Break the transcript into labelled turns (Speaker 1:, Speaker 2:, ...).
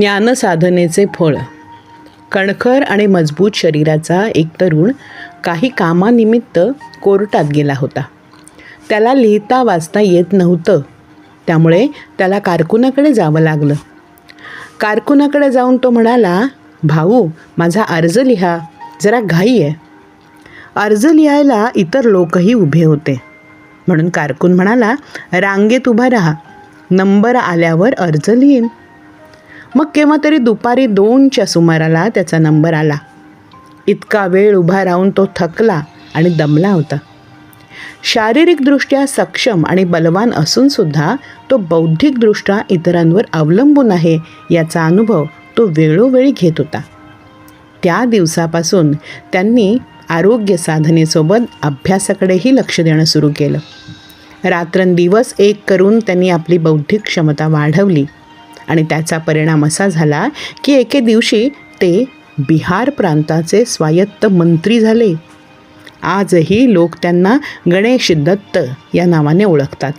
Speaker 1: ज्ञानसाधनेचे फळ. कणखर आणि मजबूत शरीराचा एक तरुण काही कामानिमित्त कोर्टात गेला होता. त्याला लिहिता वाचता येत नव्हतं. त्यामुळे त्याला कारकुनाकडे जावं लागलं. कारकुनाकडे जाऊन तो म्हणाला भाऊ माझा अर्ज लिहा. जरा घाई आहे. अर्ज लिहायला इतर लोकही उभे होते. म्हणून कारकून म्हणाला रांगेत उभा राहा. नंबर आल्यावर अर्ज लिहीन. मग केव्हा तरी दुपारी दोनच्या सुमाराला त्याचा नंबर आला. इतका वेळ उभा राहून तो थकला आणि दमला होता. शारीरिकदृष्ट्या सक्षम आणि बलवान असूनसुद्धा तो बौद्धिकदृष्ट्या इतरांवर अवलंबून आहे याचा अनुभव तो वेळोवेळी घेत होता. त्या दिवसापासून त्यांनी आरोग्य साधनेसोबत अभ्यासाकडेही लक्ष देणं सुरू केलं. रात्रंदिवस एक करून त्यांनी आपली बौद्धिक क्षमता वाढवली. आणि त्याचा परिणाम असा झाला की एके दिवशी ते बिहार प्रांताचे स्वायत्त मंत्री झाले. आजही लोक त्यांना गणेश दत्त या नावाने ओळखतात.